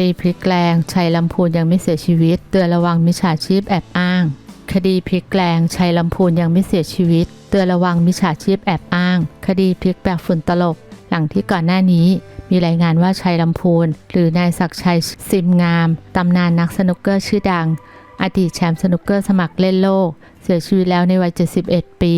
ดีพลิกแรงชัยลำพูนยังไม่เสียชีวิต เตือนระวังมิจฉาชีพแอบอ้าง คดีพลิกแรงชัยลำพูนยังไม่เสียชีวิต เตือนระวังมิจฉาชีพแอบอ้าง คดีพลิกแบบฝุ่นตลบ หลังที่ก่อนหน้านี้ มีรายงานว่าชัยลำพูน หรือนายศักชัยซิมงาม ตำนานนักสนุกเกอร์ชื่อดัง อดีตแชมป์สนุกเกอร์สมัครเล่นโลก เสียชีวิตแล้วในวัย 71 ปี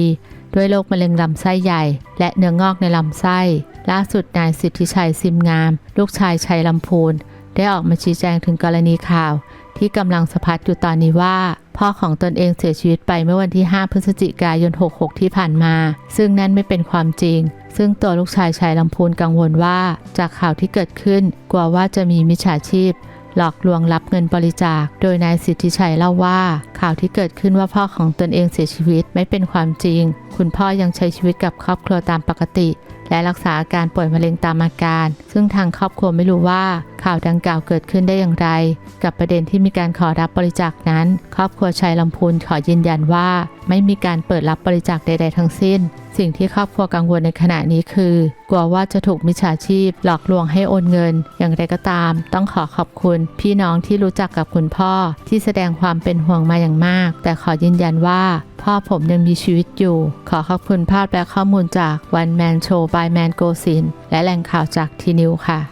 ด้วยโรคมะเร็งลำไส้ใหญ่ และเนื้องอกในลำไส้ล่าสุดนายสิทธิชัยซิมงาม ลูกชายชัยลำพูน ได้ออกมาชี้แจงถึงกรณีข่าว ที่กำลังสะพัดอยู่ตอนนี้ว่า พ่อของตนเองเสียชีวิตไปเมื่อวันที่ 5 พฤศจิกายน 66 ที่ผ่านมา ซึ่งนั่นไม่เป็นความจริง ซึ่งตัวลูกชายชัยลำพูนกังวลว่า จากข่าวที่เกิดขึ้น กลัวว่าจะมีมิจฉาชีพหลอกลวงรับเงินบริจาค โดยนายสิทธิชัยเล่าว่า ข่าวที่เกิดขึ้นว่าพ่อของตนเองเสียชีวิตไม่เป็นความจริง คุณพ่อยังใช้ชีวิตกับครอบครัวตามปกติ และรักษาอาการป่วยมะเร็งตามอาการ ซึ่งทางครอบครัวไม่รู้ว่า ข่าวดังกล่าวเกิดขึ้นได้อย่างไร กับประเด็นที่มีการขอรับบริจาคนั้น ครอบครัวชัยลำพูนขอยืนยันว่า ไม่มีการเปิดรับบริจาคใด ๆ ทั้งสิ้น สิ่งที่ครอบครัวกังวลในขณะนี้คือ กลัวว่าจะถูกมิจฉาชีพ หลอกลวงให้โอนเงิน อย่างไรก็ตาม ต้องขอขอบคุณ พี่น้องที่รู้จักกับคุณพ่อ ที่แสดงความเป็นห่วงมาอย่างมาก แต่ขอยืนยันว่าพ่อผมยังมีชีวิตอยู่ ขอขอบคุณภาพและข้อมูลจาก One Man Show by Man Go Sin และแหล่งข่าวจากทีนิวค่ะ